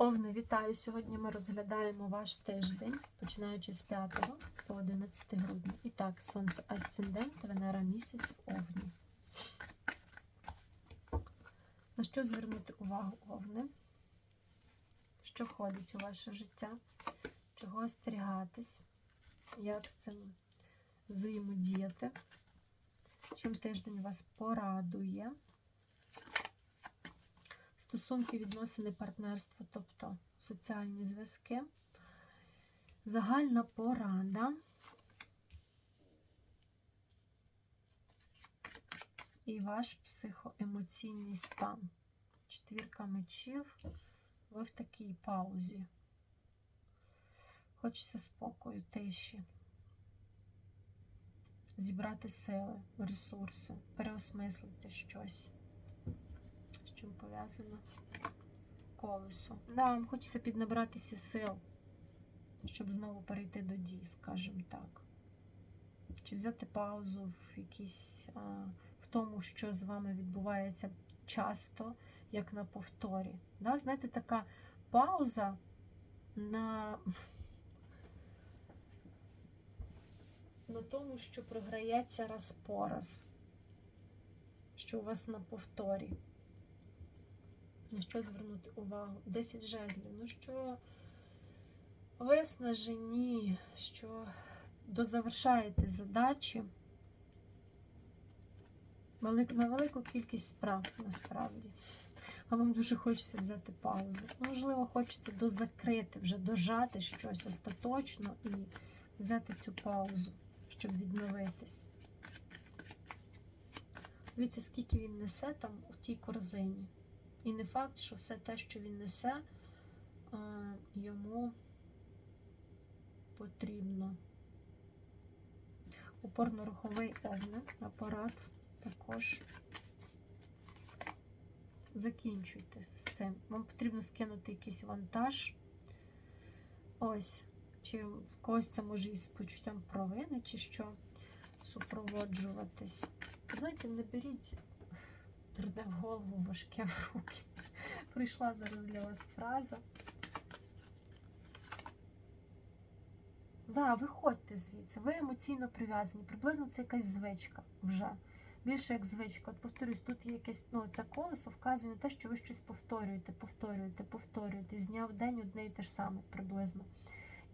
Овни, вітаю! Сьогодні ми розглядаємо ваш тиждень, починаючи з 5 по 11 грудня. І так, Сонце Асцендент, Венера місяць в Овні. На що звернути увагу Овни? Що входить у ваше життя? Чого остерігатись? Як з цим взаємодіяти? Чим тиждень вас порадує? Стосунки, відносини, партнерство, тобто соціальні зв'язки, загальна порада і ваш психоемоційний стан. Четвірка мечів, ви в такій паузі. Хочеться спокою, тиші. Зібрати сили, ресурси, переосмислити щось чим пов'язано колесо. Да, вам хочеться піднабратися сил, щоб знову перейти до дій, скажімо так. Чи взяти паузу в якійсь, а, в тому, що з вами відбувається часто, як на повторі. Да? Знаєте, така пауза на, на тому, що програється раз по раз, що у вас на повторі. На що звернути увагу? 10 жезлів. Ну що виснажені, що дозавершаєте задачі велик, на велику кількість справ насправді. А вам дуже хочеться взяти паузу. Можливо, хочеться дозакрити, вже дожати щось остаточно і взяти цю паузу, щоб відновитись. Дивіться, скільки він несе там у тій корзині. І не факт, що все те, що він несе, йому потрібно. Опорно-руховий овне, апарат також. Закінчуйте з цим. Вам потрібно скинути якийсь вантаж. Ось. Чи в когось це може із почуттям провини, чи що супроводжуватись. Знаєте, не беріть трудне в голову, важке в руки. Прийшла зараз для вас фраза. Да, виходьте звідси, ви емоційно прив'язані. Приблизно це якась звичка вже. Більше як звичка. От повторюсь, тут є якесь, ну, це колесо вказує на те, що ви щось повторюєте, повторюєте, повторюєте. З дня в день одне і те ж саме приблизно.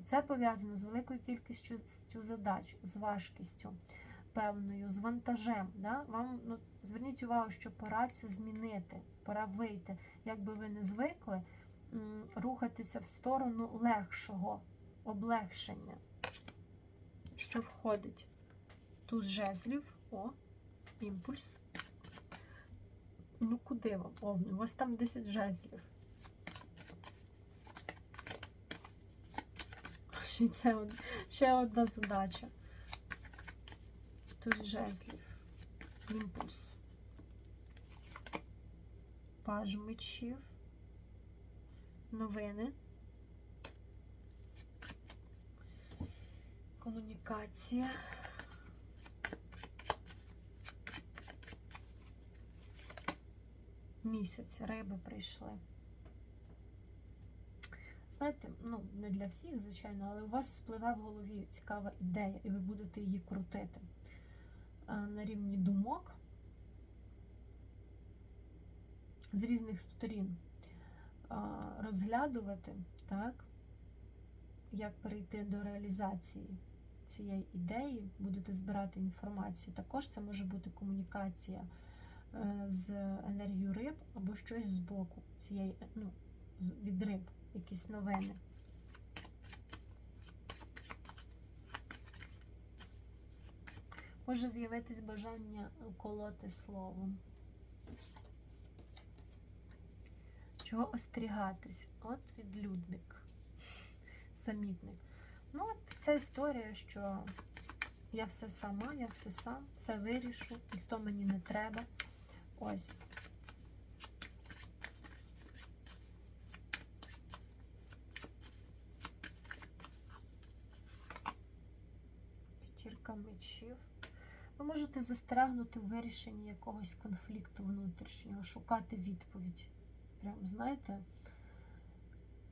І це пов'язано з великою кількістю задач, з важкістю певною, з вантажем. Да? Вам ну, зверніть увагу, що пора цю змінити, пора вийти. Якби ви не звикли рухатися в сторону легшого облегшення. Що входить? Туз жезлів, о, імпульс. Ну, куди вам? О, у вас там 10 жезлів. Ще, це, ще одна задача. Тут жезлів. Імпульс. Паж мечів. Новини. Комунікація. Місяць риби прийшли. Знаєте, ну, не для всіх, звичайно, але у вас спливе в голові цікава ідея, і ви будете її крутити на рівні думок з різних сторін розглядувати, так, як перейти до реалізації цієї ідеї, будете збирати інформацію. Також це може бути комунікація е, з енергією риб або щось з боку цієї, ну, від риб, якісь новини. Може з'явитись бажання колоти словом. Чого остерігатись? От відлюдник, самітник. Ну, от ця історія, що я все сама, я все сам, все вирішу, ніхто мені не треба. Ось. П'ятірка мечів. Ви можете застрягнути в вирішенні якогось конфлікту внутрішнього, шукати відповідь. Прям, знаєте,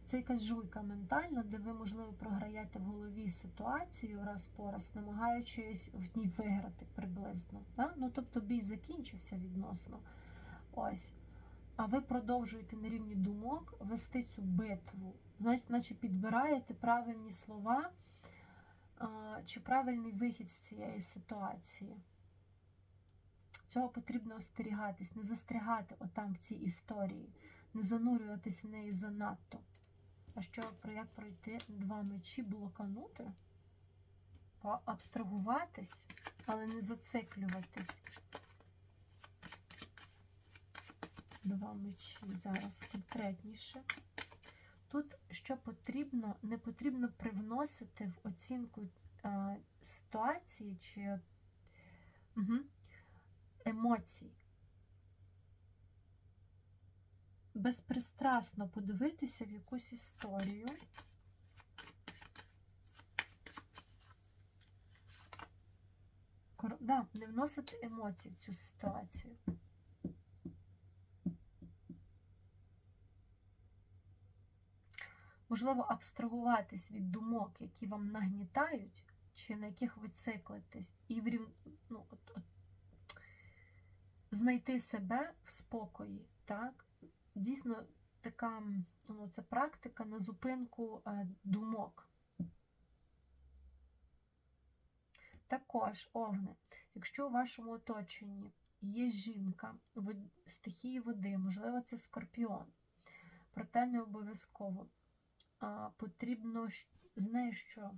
Це якась жуйка ментальна, де ви, можливо, програєте в голові ситуацію раз по раз, намагаючись в ній виграти приблизно. Да? Ну, тобто бій закінчився відносно. Ось. А ви продовжуєте на рівні думок вести цю битву. Значить, наче підбираєте правильні слова чи правильний вихід з цієї ситуації. Цього потрібно остерігатись, не застрягати отам в цій історії, не занурюватись в неї занадто. А що про як пройти два мечі, блоканути, поабстрагуватись, але не зациклюватись. Два мечі зараз конкретніше. Тут що потрібно, не потрібно привносити в оцінку е, ситуації чи угу, емоцій. Безпристрасно подивитися в якусь історію. Да, не вносити емоцій в цю ситуацію. Можливо, абстрагуватись від думок, які вам нагнітають, чи на яких ви циклитесь, і в рів... ну, от, от, знайти себе в спокої. так? Дійсно, така ну, це практика на зупинку е, думок. Також, овни, якщо у вашому оточенні є жінка стихії води, можливо, це скорпіон, проте не обов'язково а, потрібно з нею що?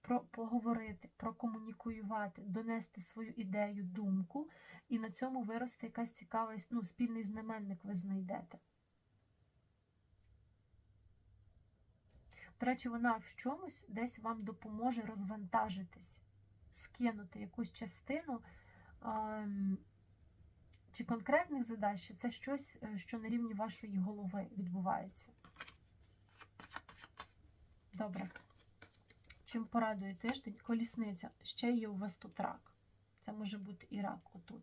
Про, поговорити, прокомунікувати, донести свою ідею, думку, і на цьому виросте якась цікава, ну, спільний знаменник ви знайдете. До речі, вона в чомусь десь вам допоможе розвантажитись, скинути якусь частину ем, чи конкретних задач, чи це щось, е, що на рівні вашої голови відбувається. Добре. Чим порадує тиждень? Колісниця. Ще є у вас тут рак. Це може бути і рак отут.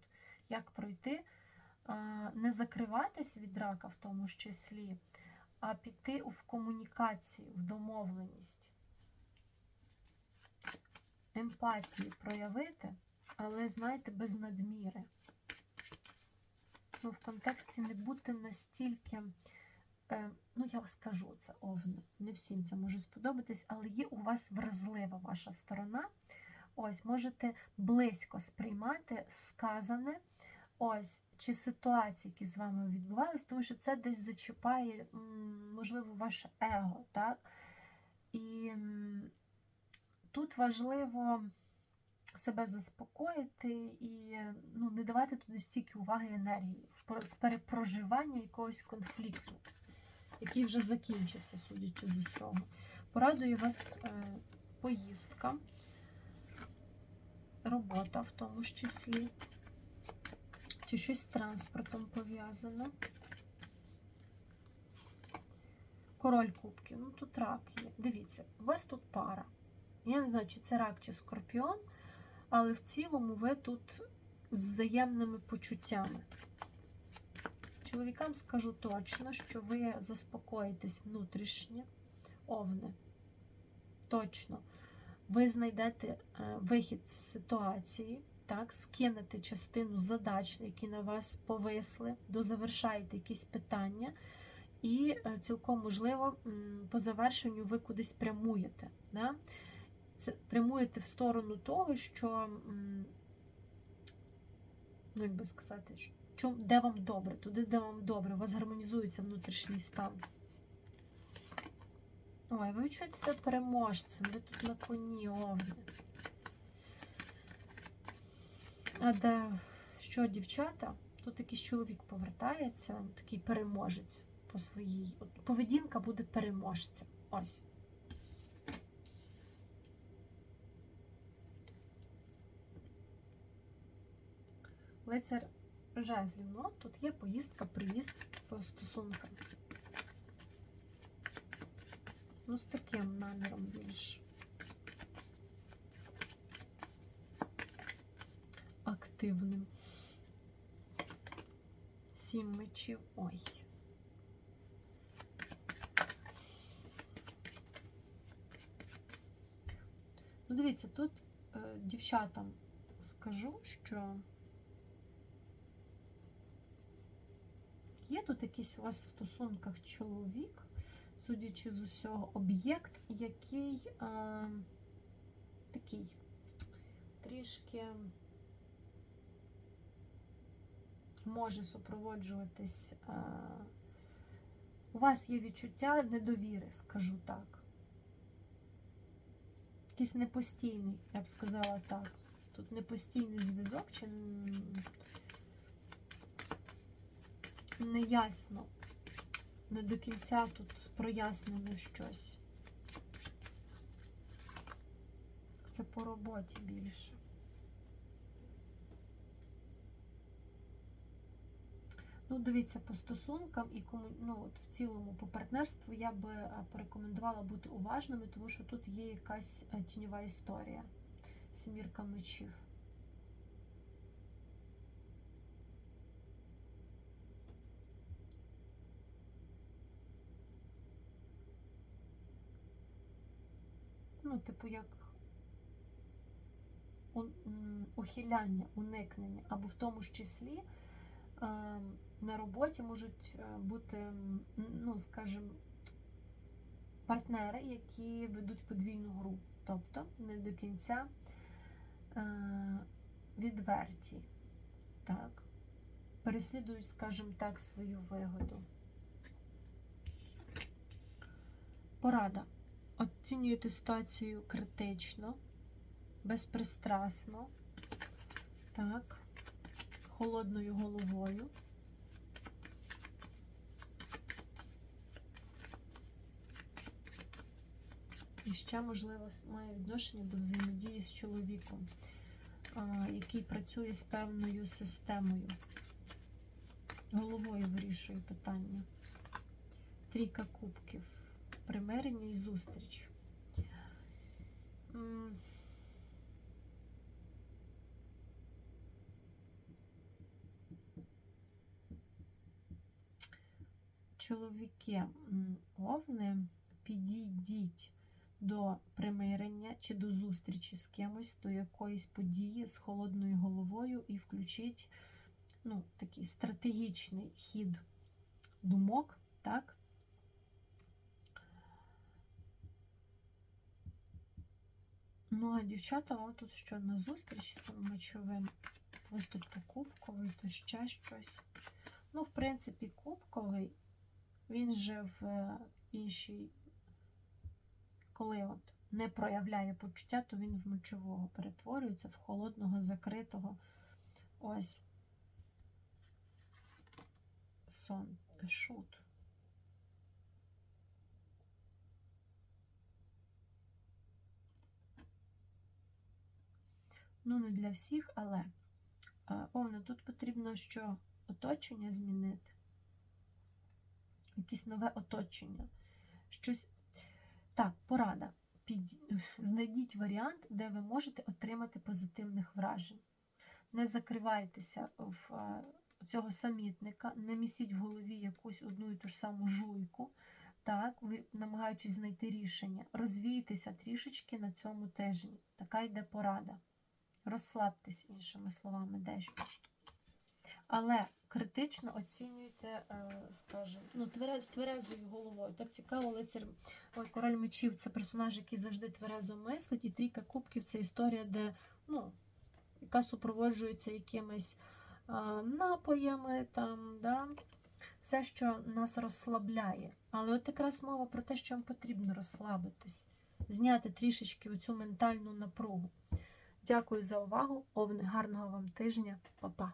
Як пройти? Е, Не закриватись від рака в тому ж числі, а піти в комунікацію, в домовленість. Емпатії проявити, але, знаєте, без надміри. Ну, в контексті не бути настільки, е, ну, я скажу це овни, не всім це може сподобатись, але є у вас вразлива ваша сторона. Ось, можете близько сприймати сказане, ось, чи ситуації, які з вами відбувались, тому що це десь зачіпає, можливо, ваше его, так? І тут важливо себе заспокоїти і ну, не давати туди стільки уваги і енергії в перепроживання якогось конфлікту, який вже закінчився, судячи з усього. Порадує вас е, поїздка, робота в тому ж числі, чи щось з транспортом пов'язано. Король кубків. Ну тут рак є. Дивіться, у вас тут пара. Я не знаю, чи це рак, чи скорпіон, але в цілому ви тут з взаємними почуттями. Чоловікам скажу точно, що ви заспокоїтесь внутрішньо, овни. Точно. Ви знайдете е, вихід з ситуації, так, скинете частину задач, які на вас повисли, дозавершаєте якісь питання, і е, цілком можливо, по завершенню ви кудись прямуєте. Да? Це прямуєте в сторону того, що, ну, як би сказати, що, де вам добре, туди, де вам добре, у вас гармонізується внутрішній стан. Ой, ви відчуєте себе переможцем, ви тут на коні овни. А де що, дівчата? Тут якийсь чоловік повертається, такий переможець по своїй. Поведінка буде переможцем. Ось. Лицар жезлів. Ну, тут є поїздка, приїзд по стосункам. Ну, з таким наміром більш активним. Сім мечів. Ой. Ну, дивіться, тут е, дівчатам скажу, що тут якийсь у вас в стосунках чоловік, судячи з усього, об'єкт, який е, такий трішки може супроводжуватись. Е, у вас є відчуття недовіри, скажу так. Якийсь непостійний, я б сказала так. Тут непостійний зв'язок, чи неясно. Не до кінця тут прояснено щось. Це по роботі більше. Ну, дивіться, по стосункам і ну, от в цілому по партнерству я би е, порекомендувала бути уважними, тому що тут є якась е, тіньова історія. Семірка мечів. Ну, типу, як ухиляння, уникнення, або в тому ж числі е, на роботі можуть е, бути, ну, скажімо, партнери, які ведуть подвійну гру, тобто не до кінця е, відверті, так, переслідують, скажімо так, свою вигоду. Порада. Оцінюєте ситуацію критично, безпристрасно, так, холодною головою. І ще, можливо, має відношення до взаємодії з чоловіком, який працює з певною системою. Головою вирішує питання. Трійка кубків. Примирення і зустріч. Чоловіки, м, овни, підійдіть до примирення чи до зустрічі з кимось, до якоїсь події з холодною головою і включіть ну, такий стратегічний хід думок, так? Ну, а дівчата, вам тут що на зустріч з мечовим? Ось тут то кубковий, то ще щось. Ну, в принципі, кубковий, він же в е, іншій, коли от не проявляє почуття, то він в мочового перетворюється, в холодного, закритого. Ось сон, шут. Ну, не для всіх, але е, Овне, тут потрібно що оточення змінити. Якесь нове оточення. Щось. Так, порада. Під... Знайдіть варіант, де ви можете отримати позитивних вражень. Не закривайтеся в е, цього самітника, не місіть в голові якусь одну і ту ж саму жуйку, так, ви намагаючись знайти рішення. Розвійтеся трішечки на цьому тижні. Така йде порада. Розслабтесь, іншими словами, дещо. Але критично оцінюйте, е, скажімо, ну, з тверезою головою. Так цікаво, лицар Ой, король мечів це персонаж, який завжди тверезо мислить, і трійка кубків це історія, де, ну, яка супроводжується якимись е, напоями, там, да? все, що нас розслабляє. Але от якраз мова про те, що вам потрібно розслабитись, зняти трішечки оцю ментальну напругу. Дякую за увагу. Овни, гарного вам тижня, Па-па.